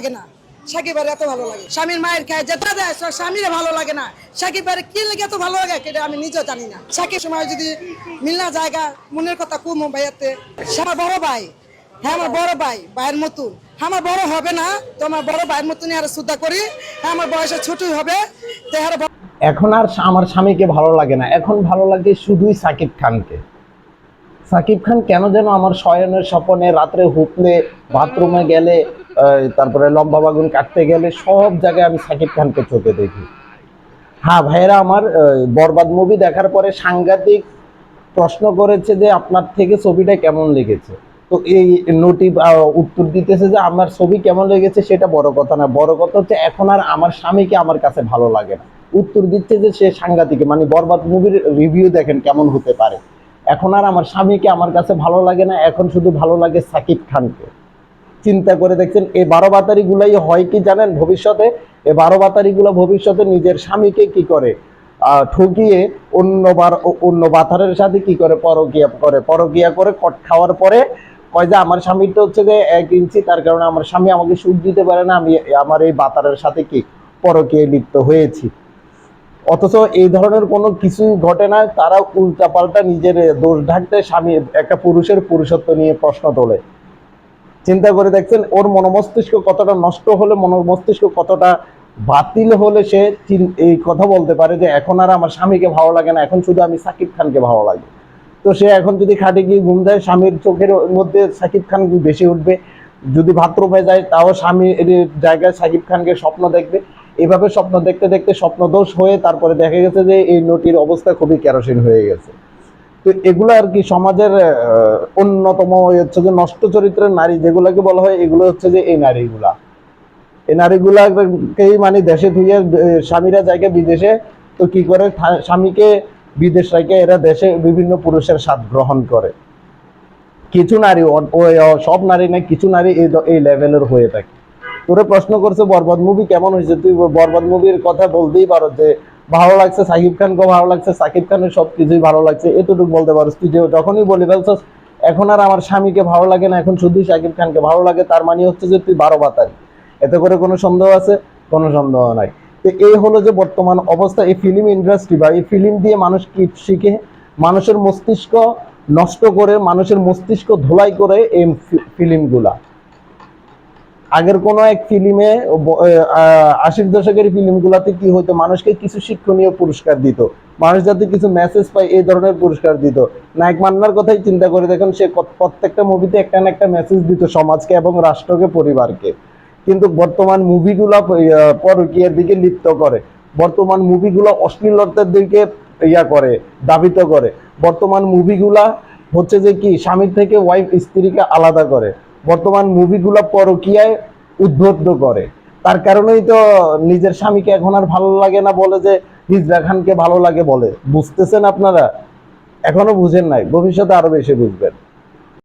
লাগে না। সাকিব ভাই এত ভালো লাগে। স্বামীর মায়ের খায় যেটা দেয় সব স্বামীর ভালো লাগে না। সাকিব ভাই কি লেগে এত ভালো লাগে আমি নিজেও জানি না। সাকিব সময় যদি জায়গা মনের কথা ভাইয়াতে সে আমার বড় ভাই। হ্যাঁ আমার বড় ভাই, ভাইয়ের মতন আমার বড় হবে না, তো আমার বড় ভাইয়ের মতনই আর শ্রদ্ধা করি। হ্যাঁ আমার বয়সে ছোটই হবে, তো এর এখন আর আমার স্বামীকে ভালো লাগে না। এখন ভালো লাগে শুধুই সাকিব খানকে। সাকিব খান কেন যেন আমার শয়নের স্বপনে রাত্রে হুকলে বাথরুমে গেলে তারপরে লম্বা বাগুন কাটতে গেলে সব জায়গায় আমি সাকিব খানকে চোখে দেখি। হ্যাঁ ভাইয়েরা, আমার বরবাদ মুভি দেখার পরে সাংঘাতিক প্রশ্ন করেছে যে আপনার থেকে ছবিটা কেমন লেগেছে? তো এই নোটিভ উত্তর দিতেছে যে আমার ছবি কেমন লেগেছে সেটা বড় কথা না। বড় কথা হচ্ছে এখন আর আমার স্বামীকে আমার কাছে ভালো লাগে না। উত্তর দিচ্ছে যে সে সাংঘাতিক মানে বরবাদ মুভির রিভিউ দেখেন কেমন হতে পারে। এখন আর আমার স্বামীকে আমার কাছে ভালো লাগে না, এখন শুধু ভালো লাগে সাকিব খানকে। চিন্তা করে দেখছেন। এই বারো বাতারি গুলাই হয় কি জানেন ভবিষ্যতে? এই বারো বাতারি গুলো ভবিষ্যতে নিজের স্বামীকে কি করে? ঠকিয়ে অন্য বার অন্য বাতারের সাথে কি করে পরকিয়া করে? পরকিয়া করে কট খাওয়ার পরে কয় যে আমার স্বামীটা হচ্ছে যে এক ইঞ্চি, তার কারণে আমার স্বামী আমাকে সুখ দিতে পারে না, আমি আমার এই বাতারের সাথে কি পরকিয়ে লিপ্ত হয়েছি। অথচ এই ধরনের কোনো কিছুই ঘটে না তারা উল্টাপাল্টা নিজের দোষ ঢাকতে স্বামী, একটা পুরুষের পুরুষত্ব নিয়ে প্রশ্ন তোলে। চিন্তা করে দেখছেন, ওর মনোমস্তিষ্ক কতটা নষ্ট হলে, মনোমস্তিষ্ক কতটা বাতিল হলে সে এই কথা বলতে পারে যে, এখন আর আমার স্বামীকে ভালো লাগে না, এখন শুধু আমি সাকিব খানকে ভালো লাগে। তো সে এখন যদি খাটে গিয়ে ঘুম দেয়, স্বামীর চোখের মধ্যে সাকিব খান বেশি উঠবে। যদি বাথরুমে যায়, তাও স্বামীর জায়গায় সাকিব খানকে স্বপ্ন দেখবে। এভাবে স্বপ্ন দেখতে দেখতে স্বপ্নদোষ হয়ে তারপরে দেখা গেছে যে, এই নটির অবস্থা খুবই কেরোসিন হয়ে গেছে। তো এগুলো আর কি সমাজের অন্যতম হচ্ছে যে নষ্ট চরিত্রের নারী যেগুলোকে বলা হয়, এগুলো হচ্ছে যে এই নারীগুলা। এই নারীগুলাকেই মানে দেশে ধুয়ে স্বামীরা জায়গা বিদেশে, তো কি করে? স্বামীকে বিদেশ রেখে এরা দেশে বিভিন্ন পুরুষের স্বাদ গ্রহণ করে। কিছু নারী সব নারী না, কিছু নারী এই এই লেভেলের হয়ে থাকে। তোরে প্রশ্ন করছে, বরবাদ মুভি কেমন হয়েছে তুই বরবাদ মুভির কথা বলতেই পারো যে ভালো লাগছে, সাকিব খানকেও ভালো লাগছে, সাকিব খানের সব কিছুই ভালো লাগছে, এতটুকু বলতে পারো। তুই যে যখনই বলি ফেলছস এখন আর আমার স্বামীকে ভালো লাগে না, এখন শুধুই সাকিব খানকে ভালো লাগে, তার মানে হচ্ছে যে তুই বারো বাতারি এতে করে কোনো সন্দেহ আছে? কোনো সন্দেহ নাই। তো এই হলো যে বর্তমান অবস্থা, এই ফিল্ম ইন্ডাস্ট্রি বা এই ফিল্ম দিয়ে মানুষ কি শিখে? মানুষের মস্তিষ্ক নষ্ট করে, মানুষের মস্তিষ্ক ধোলাই করে এই ফিল্মগুলা আগের কোন এক ফিল্মে আশির দশকের ফিল্মগুলাতে কি হতো মানুষকে কিছু শিক্ষণীয় পুরস্কার দিত। মানুষ যাতে কিছু মেসেজ পায়, এই ধরনের পুরস্কার দিত। নায়ক মান্নার কথাই চিন্তা করে দেখেন, সে প্রত্যেকটা মুভিতে একটা না একটা মেসেজ দিত সমাজকে এবং রাষ্ট্রকে, পরিবারকে। কিন্তু বর্তমান মুভিগুলা পরকীয়ার দিকে লিপ্ত করে। বর্তমান মুভিগুলো অশ্লীলতার দিকে ইয়া করে, দাবিত করে। বর্তমান মুভিগুলা হচ্ছে যে কি, স্বামীর থেকে ওয়াইফ স্ত্রীকে আলাদা করে। বর্তমান মুভিগুলো পরকিয়ায় উদ্বুদ্ধ করে। তার কারণেই তো নিজের স্বামীকে এখন আর ভালো লাগে না বলে যে হিজরা খানকে ভালো লাগে বলে। বুঝতেছেন আপনারা? এখনও বুঝেন নাই। ভবিষ্যতে আরও বেশি বুঝবেন।